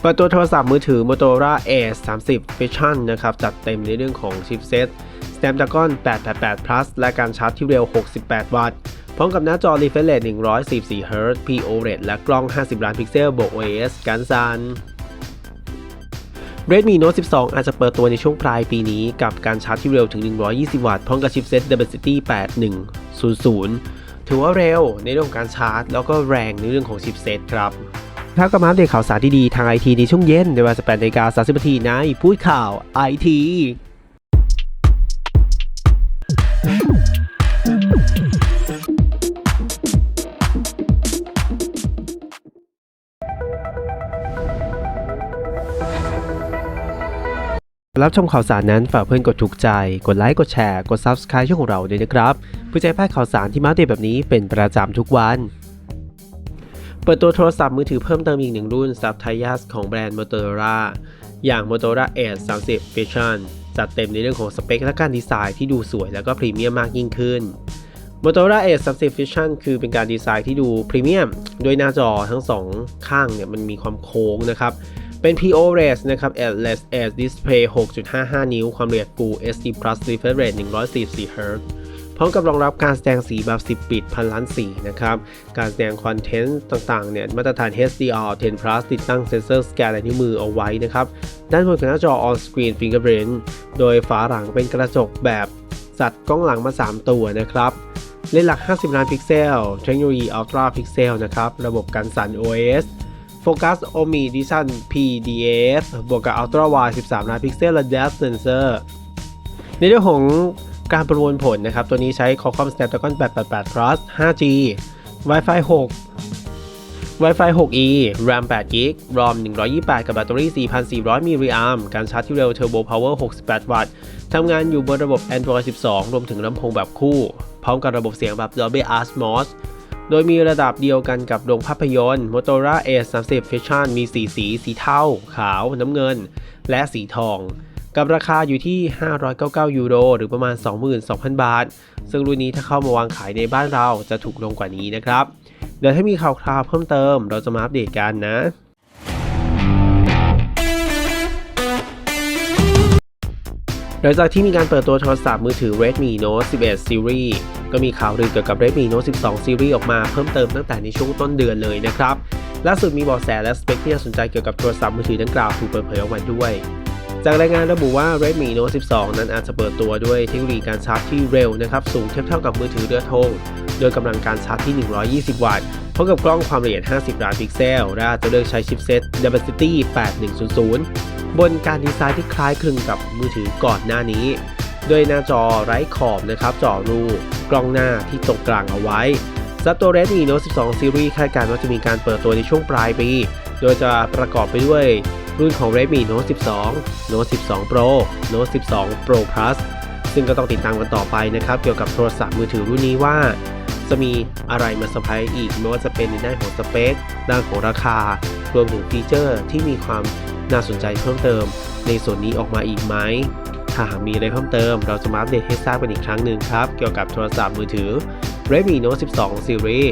เปิดตัวโทรศัพท์มือถือ Motorola Edge 30 Vision นะครับ จัดเต็มในเรื่องของชิปเซ็ต Snapdragon 888 Plus และการชาร์จที่เร็ว 68 วัตต์ พร้อมกับหน้าจอ refresh rate 144 Hz POLED และกล้อง 50 ล้านพิกเซลบวก OIS กันสั่น Redmi Note 12 อาจจะเปิดตัวในช่วงปลายปีนี้ กับการชาร์จที่เร็วถึง 120 วัตต์ พร้อมกับชิปเซ็ต Dimensity 8100 ถือว่าเร็วในเรื่องของการชาร์จ แล้วก็แรงในเรื่องของชิปเซ็ตครับ ถ้ากลับมาอัปเดตข่าวสารดีๆทางไอทีในช่วงเย็นในเวลา18นาฬิกา30นาทีในพูดข่าวไอทีรับชมข่าวสารนั้นฝากเพื่อนกดถูกใจ กดไลค์ กดแชร์ กด Subscribe ช่องของเราด้วยนะครับ เพื่อจะให้พลาดข่าวสารที่มาเดตแบบนี้เป็นประจำทุกวัน ปิดตัวโทรศัพท์มือถือเพิ่มเติมอีกหนึ่งรุ่นซับไทยัสของแบรนด์ Motorola อย่าง Motorola Edge 30 Vision จัดเต็มในเรื่องของสเปคและการดีไซน์ที่ดูสวยแล้วก็พรีเมียมมากยิ่งขึ้น Motorola Edge 30 Vision คือเป็นการดีไซน์ที่ดูพรีเมียมด้วยหน้าจอทั้งสองข้างเนี่ยมันมีความโค้งนะครับ เป็น PORES นะครับ Edge Edge Display 6.55 นิ้ว ความละเอียด Full HD Plus Refresh Rate 144 Hz พร้อมกับรองรับการแสดงสีแบบ 10 ปิดพันล้านสีนะครับ การแสดงคอนเทนต์ต่างๆเนี่ยมาตรฐาน HDR 10 Plus ติดตั้งเซ็นเซอร์สแกนลายนิ้วมือเอาไว้นะครับ ด้านบนของหน้าจอ On Screen Fingerprint โดยฝาหลังเป็นกระจกแบบจัดกล้องหลังมา 3 ตัวนะครับเลนส์หลัก 50 ล้านพิกเซล เทคโนโลยี Ultra Pixel นะครับ ระบบกันสั่น OS โฟกัส Omi Vision PDS บวกกับ Ultra Wide 13 ล้านพิกเซลและ Depth Sensor ในเรื่องของ การประมวลผลนะครับ ตัวนี้ใช้ Qualcomm Snapdragon 888 Plus 5G Wi-Fi 6 Wi-Fi 6E RAM 8 g b ROM 128 กับแบตเตอรี่ 4,400 มิลลิแอมการชาร์จที่เร็ว Turbo Power 68 วัตต์ทำงานอยู่บนระบบ Android 12 รวมถึงลำโพงแบบคู่ พร้อมกับระบบเสียงแบบ Dolby Atmos โดยมีระดับเดียวกันกับโรงภาพยนตร์ Motorola Edge 30 Vision มีสีสี สีเทา ขาว น้ำเงิน และสีทอง กับราคาอยู่ที่ 599 ยูโร หรือประมาณ 22,000 บาท ซึ่งรุ่นนี้ถ้าเข้ามาวางขายในบ้านเราจะถูกลงกว่านี้นะครับ เดี๋ยวถ้ามีข่าวคราวเพิ่มเติม เราจะมาอัปเดตกันนะหลังจากที่มีการเปิดตัวโทรศัพท์มือถือ Redmi Note 11 Series ก็มีข่าวลือเกี่ยวกับ Redmi Note 12 Series ออกมาเพิ่มเติมตั้งแต่ในช่วงต้นเดือนเลยนะครับ ล่าสุดมีเบาะแสและสเปคที่น่าสนใจเกี่ยวกับโทรศัพท์มือถือดังกล่าวถูกเปิดเผยออกมาด้วย จากรายงานระบุว่า Redmi Note 12 นั้นอาจจะเปิดตัวด้วยเทคโนโลยีการชาร์จที่เร็วนะครับ สูงเทียบเท่ากับมือถือเรือธง โดยกำลังการชาร์จที่ 120 วัตต์พร้อมกับกล้องความละเอียด 50 ล้านพิกเซล และอาจจะเลือกใช้ชิปเซ็ต Dimensity 8100 บนการดีไซน์ที่คล้ายคลึงกับมือถือก่อนหน้านี้ โดยหน้าจอไร้ขอบนะครับจาะรูกล้องหน้าที่ตรงกลางเอาไว้สำหรับตัว Redmi Note 12 Series คาดการณ์ว่าจะมีการเปิดตัวในช่วงปลายปี โดยจะประกอบไปด้วย รุ่นของ Redmi Note 12 Note 12 Pro Note 12 Pro Plus ซึ่งก็ต้องติดตามกันต่อไปนะครับ เกี่ยวกับโทรศัพท์มือถือรุ่นนี้ว่า จะมีอะไรมาเซอร์ไพรส์อีกไม่ว่าจะเป็นในด้านของสเปคด้านของราคา รวมถึงฟีเจอร์ที่มีความน่าสนใจเพิ่มเติม ในส่วนนี้ออกมาอีกไหมถ้าหากมีอะไรเพิ่มเติม เราจะมาอัปเดตให้ทราบกันอีกครั้งหนึ่งครับ เกี่ยวกับโทรศัพท์มือถือ Redmi Note 12 Series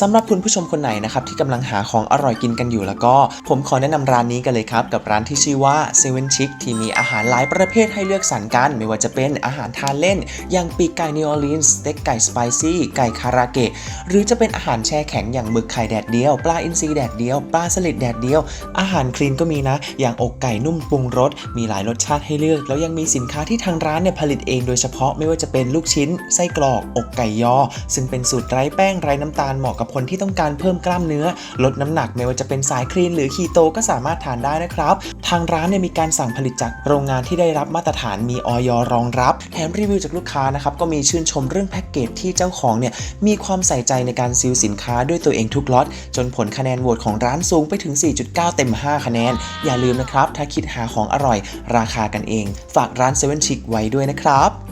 สำหรับคุณผู้ชมคนไหนนะครับที่กำลังหาของอร่อยกินกันอยู่แล้วก็ ผมขอแนะนำร้านนี้กันเลยครับกับร้านที่ชื่อว่า Seven Chic ที่มีอาหารหลายประเภทให้เลือกสรรกัน ไม่ว่าจะเป็นอาหารทานเล่น อย่างปีกไก่นิวออร์ลีนส์สเต็กไก่สไปซี่ไก่คาราเกะหรือจะเป็นอาหารแช่แข็งอย่างหมึกไข่แดดเดียว ปลาอินทรีแดดเดียว ปลาสลิดแดดเดียว อาหารคลีนก็มีนะ อย่างอกไก่นุ่มปรุงรสมีหลายรสชาติให้เลือก แล้วยังมีสินค้าที่ทางร้านเนี่ยผลิตเองโดยเฉพาะไม่ว่าจะเป็นลูกชิ้นไส้กรอกอกไก่ยอ ซึ่งเป็นสูตรไร้แป้งไร้น้ำตาลเหมาะกับคนที่ต้องการเพิ่มกล้ามเนื้อ ลดน้ำหนักไม่ว่าจะเป็นสายคลีนหรือคีโตก็สามารถทานได้นะครับ ทางร้านเนี่ยมีการสั่งผลิตจากโรงงานที่ได้รับมาตรฐานมีออยรองรับ แถมรีวิวจากลูกค้านะครับก็มีชื่นชมเรื่องแพ็กเกจที่เจ้าของเนี่ยมีความใส่ใจในการซีลสินค้าด้วยตัวเองทุกล็อตจนผลคะแนนโหวตของร้านสูงไปถึง 4.9 เต็ม 5 คะแนน อย่าลืมนะครับ ถ้าคิดหาของอร่อย ราคากันเอง ฝากร้าน7 Chick ไว้ด้วยนะครับ